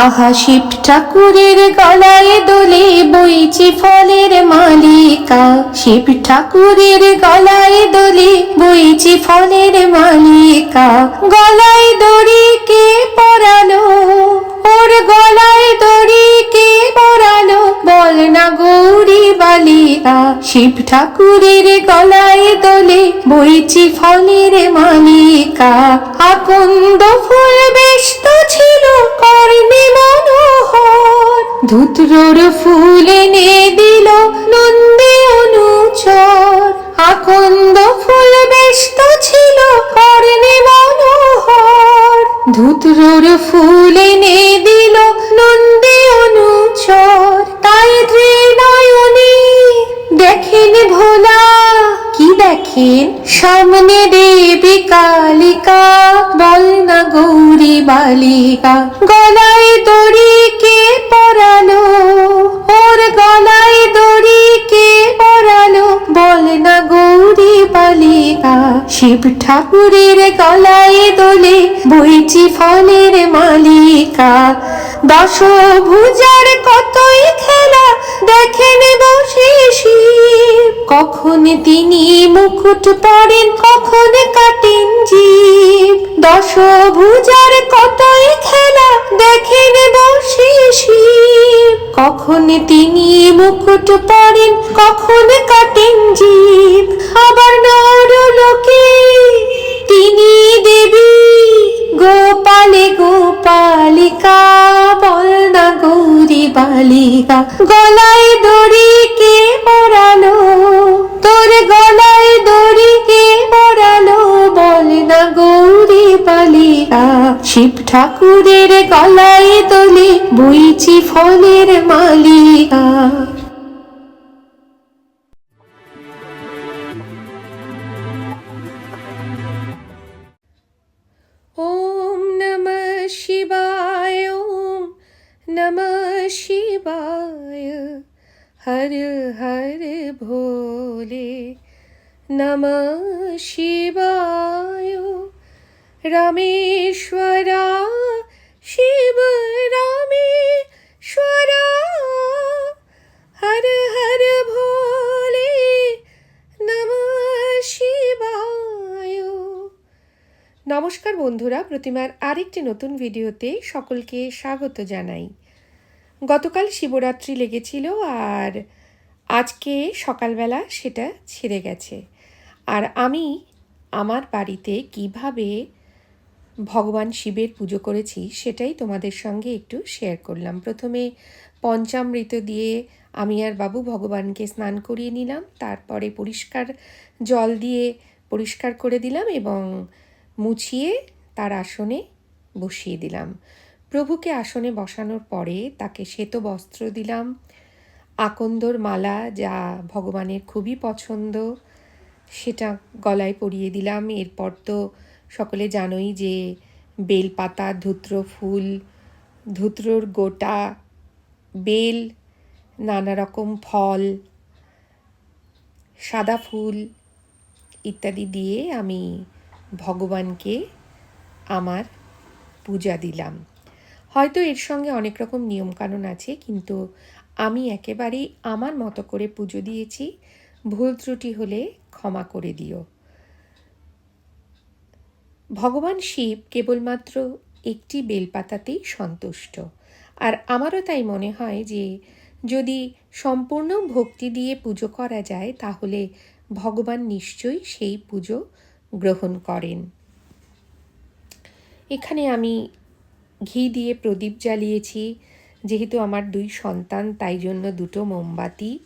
আহা শিব ঠাকুরের গলায় দোলে বইছে ফলের মালিকা। শিব ঠাকুরের গলায় দোলে বইছে ফলের মালিকা। গলায় দড়ি কে পরালো? ওর গলায় দড়ি কে পরালো? বল না গৌরী বালিকা। শিব ঠাকুরের গলায় দোলে বইছি ফলের মালিকা। আকন্দ ফুল ব্যস্ত ছিল কর্ণে মনোহর ধুতরোর ফুল এনে দিল নন্দে অনুচর। আকন্দ ফুল ব্যস্ত ছিল কর্ণে মনোহর। ধুতরোর ফুল এনে দিল নন্দে অনুচর। তাই নয়নে দেখেন ভোলা। কি দেখেন? সামনে দেবী কালিকা, বল না গৌরী বালিকা। গলায় দড়ি কে পরালো? ওর গলায় দড়ি কে পরালো? বল না গৌরী বালিকা। শিব ঠাকুরের গলায় দোলে বইছি ফলের মালিকা। দশ ভুজার কতই কখন তিনি মুকুট পরেন, কখন কাটেন জীব। দশ ভুজার কতই খেলা দেখেন বসে শিব। কখন তিনি মুকুট পরেন, কখন কাটেন জীব। আবার নর লোকে তিনি দেবী। গোপালে গোপালিকা বল না গৌরী বালিকা, গলায় দড়ি বালিকা শিব ঠাকুরের গলায় দোলে বইছি ফলের মালিকা ॐ नमः शिवाय ॐ नमः शिवाय हर हर भोले नमः शिवाय रामेश्वरा शिव रामेश्वरा हर हर भोले नमः शिवाय নমস্কার বন্ধুরা প্রতিমার আরেকটি নতুন ভিডিওতে সকলকে স্বাগত জানাই গতকাল শিবরাত্রি লেগেছিল আর আজকে সকালবেলা সেটা ছেড়ে গেছে আর আমি আমার বাড়িতে কিভাবে ভগবান শিবের পুজো করেছি, সেটাই তোমাদের সঙ্গে একটু শেয়ার করলাম। প্রথমে পঞ্চামৃত দিয়ে আমি আর বাবু ভগবানকে স্নান করিয়ে নিলাম, তারপরে পরিষ্কার জল দিয়ে পরিষ্কার করে দিলাম এবং মুছিয়ে তার আসনে বসিয়ে দিলাম। প্রভুকে আসনে বসানোর পরে তাকে শ্বেত বস্ত্র দিলাম, আকন্দর মালা যা ভগবানের খুবই পছন্দ, সেটা গলায় পরিয়ে দিলাম। এরপর তো সকলে জানোই যে বেলপাতা, ধুত্র ফুল, ধুত্রর গোটা বেল, নানা রকম ফল, সাদা ফুল ইত্যাদি দিয়ে আমি ভগবানকে আমার পূজা দিলাম। হয়তো এর সঙ্গে অনেক রকম নিয়মকানুন আছে, কিন্তু আমি একেবারেই আমার মতো করে পুজো দিয়েছি। ভুল ত্রুটি হলে ক্ষমা করে দিও। ভগবান শিব কেবলমাত্র একটি বেলপাতাতেই সন্তুষ্ট। আর আমারও তাই মনে হয় যে, যদি সম্পূর্ণ ভক্তি দিয়ে পুজো করা যায়, তাহলে ভগবান নিশ্চয়ই সেই পুজো গ্রহণ করেন। এখানে আমি ঘি দিয়ে প্রদীপ জ্বালিয়েছি। যেহেতু আমার দুই সন্তান, তাই জন্য দুটো মোমবাতি।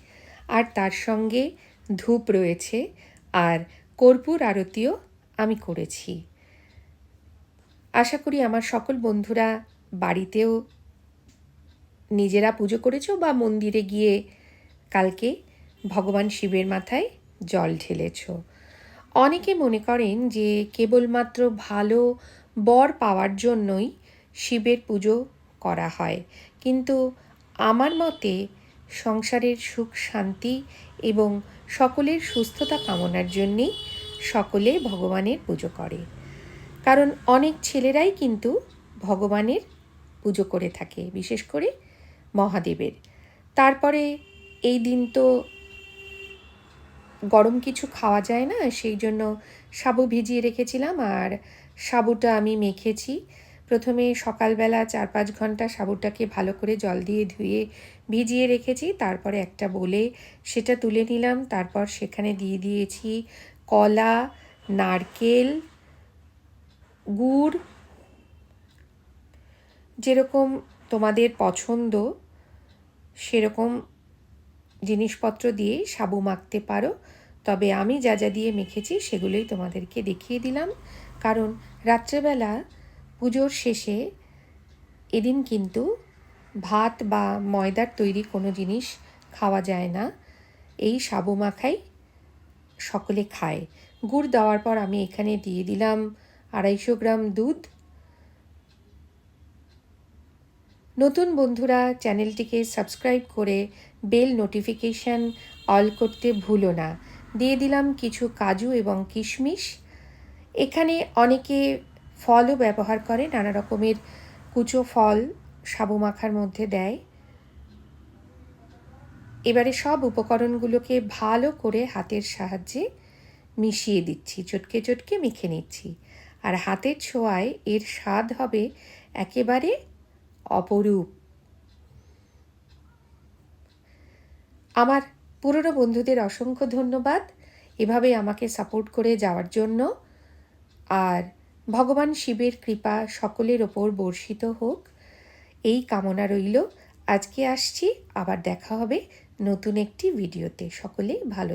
আর তার সঙ্গে ধূপ রয়েছে। আর কর্পূর আরতিও আমি করেছি। আশা করি আমার সকল বন্ধুরা বাড়িতেও নিজেরা পুজো করেছ বা মন্দিরে গিয়ে কালকে ভগবান শিবের মাথায় জল ঢেলেছ। অনেকে মনে করেন যে কেবলমাত্র ভালো বর পাওয়ার জন্যই শিবের পুজো করা হয়। কিন্তু আমার মতে সংসারের সুখ, শান্তি এবং সকলের সুস্থতা কামনার জন্যেই সকলে ভগবানের পুজো করে। কারণ অনেক ছেলেরাই কিন্তু ভগবানের পুজো করে থাকে, বিশেষ করে মহাদেবের। তারপরে এই দিন তো গরম কিছু খাওয়া যায় না, সেই জন্য সাবু ভিজিয়ে রেখেছিলাম আর সাবুটা আমি মেখেছি। প্রথমে সকালবেলা চার পাঁচ ঘণ্টা সাবুটাকে ভালো করে জল দিয়ে ধুয়ে ভিজিয়ে রেখেছি, তারপরে একটা বলে সেটা তুলে নিলাম, তারপর সেখানে দিয়ে দিয়েছি কলা, নারকেল গুড় যেরকম তোমাদের পছন্দ, সেরকম জিনিসপত্র দিয়ে সাবু মাখতে পারো। তবে আমি যা যা দিয়ে মেখেছি, সেগুলোই তোমাদেরকে দেখিয়ে দিলাম। কারণ রাত্রেবেলা পুজোর শেষে এদিন কিন্তু ভাত বা ময়দার তৈরি কোনো জিনিস খাওয়া যায় না। এই সাবু মাখাই সকলে খায়। গুড় দেওয়ার পর আমি এখানে দিয়ে দিলাম আড়াইশো গ্রাম দুধ। নতুন বন্ধুরা, চ্যানেলটিকে সাবস্ক্রাইব করে বেল নোটিফিকেশান অল করতে ভুলো না। দিয়ে দিলাম কিছু কাজু এবং কিশমিশ। এখানে অনেকে ফলও ব্যবহার করে, নানা রকমের কুচো ফল সাবু মাখার মধ্যে দেয়। এবারে সব উপকরণগুলোকে ভালো করে হাতের সাহায্যে মিশিয়ে দিচ্ছি, চটকে চটকে মেখে নিচ্ছি। আর হাতের ছোঁয়ায় এর স্বাদ হবে একেবারে অপরূপ। আমার পুরনো বন্ধুদের অসংখ্য ধন্যবাদ। এভাবে আমাকে সাপোর্ট করে যাওয়ার জন্য। আর ভগবান শিবের কৃপা সকলের ওপর বর্ষিত হোক। এই কামনা রইল। আজকে আসছি। আবার দেখা হবে নতুন একটি ভিডিওতে। সকলে ভালো